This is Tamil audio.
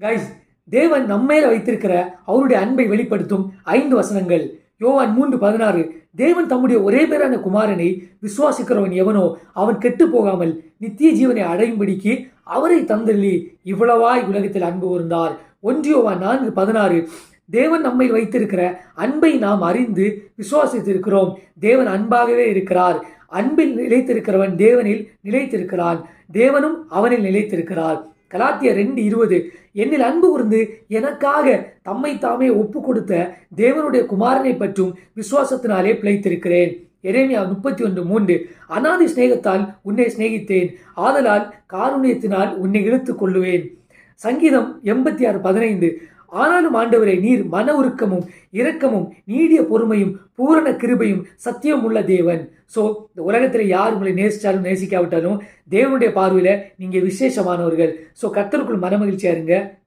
கைஸ் தேவன் நம்மேல வைத்திருக்கிற அவருடைய அன்பை வெளிப்படுத்தும் ஐந்து வசனங்கள். யோவான் மூன்று பதினாறு தேவன் தம்முடைய ஒரே பேரான குமாரனை விசுவாசிக்கிறவன் எவனோ அவன் கெட்டு போகாமல் நித்திய ஜீவனை அடையும்படிக்கு அவரை தந்தள்ளி இவ்வளவாய் உலகத்தில் அன்பு கூர்ந்தார். ஒன்றியோவான் நான்கு பதினாறு தேவன் நம்மை வைத்திருக்கிற அன்பை நாம் அறிந்து விசுவாசித்திருக்கிறோம். தேவன் அன்பாகவே இருக்கிறார். அன்பில் நிலைத்திருக்கிறவன் தேவனில் நிலைத்திருக்கிறான். தேவனும் அவனில் நிலைத்திருக்கிறார். கலாத்திய ரெண்டு இருபது. என்னில் அன்பு கூர்ந்து எனக்காக தம்மை தாமே ஒப்பு கொடுத்த தேவனுடைய குமாரனை பற்றும் விசுவாசத்தினாலே பிழைத்திருக்கிறேன். எரேமியா முப்பத்தி ஒன்று மூன்று. அனாதி சிநேகத்தால் உன்னை சிநேகித்தேன். ஆதலால் காருண்யத்தினால் உன்னை இழுத்துக் கொள்ளுவேன். சங்கீதம் எண்பத்தி ஆறு பதினைந்து. ஆனாலும் ஆண்டவரே நீர் மன உருக்கமும் இரக்கமும் நீடிய பொறுமையும் பூரண கிருபையும் சத்தியம் உள்ள தேவன். ஸோ இந்த உலகத்தில் யார் உங்களை நேசிச்சாலும் நேசிக்காவிட்டாலும் தேவனுடைய பார்வையில் நீங்கள் விசேஷமானவர்கள். ஸோ கர்த்தருக்குள் மனமகிழ்ச்சியா இருங்க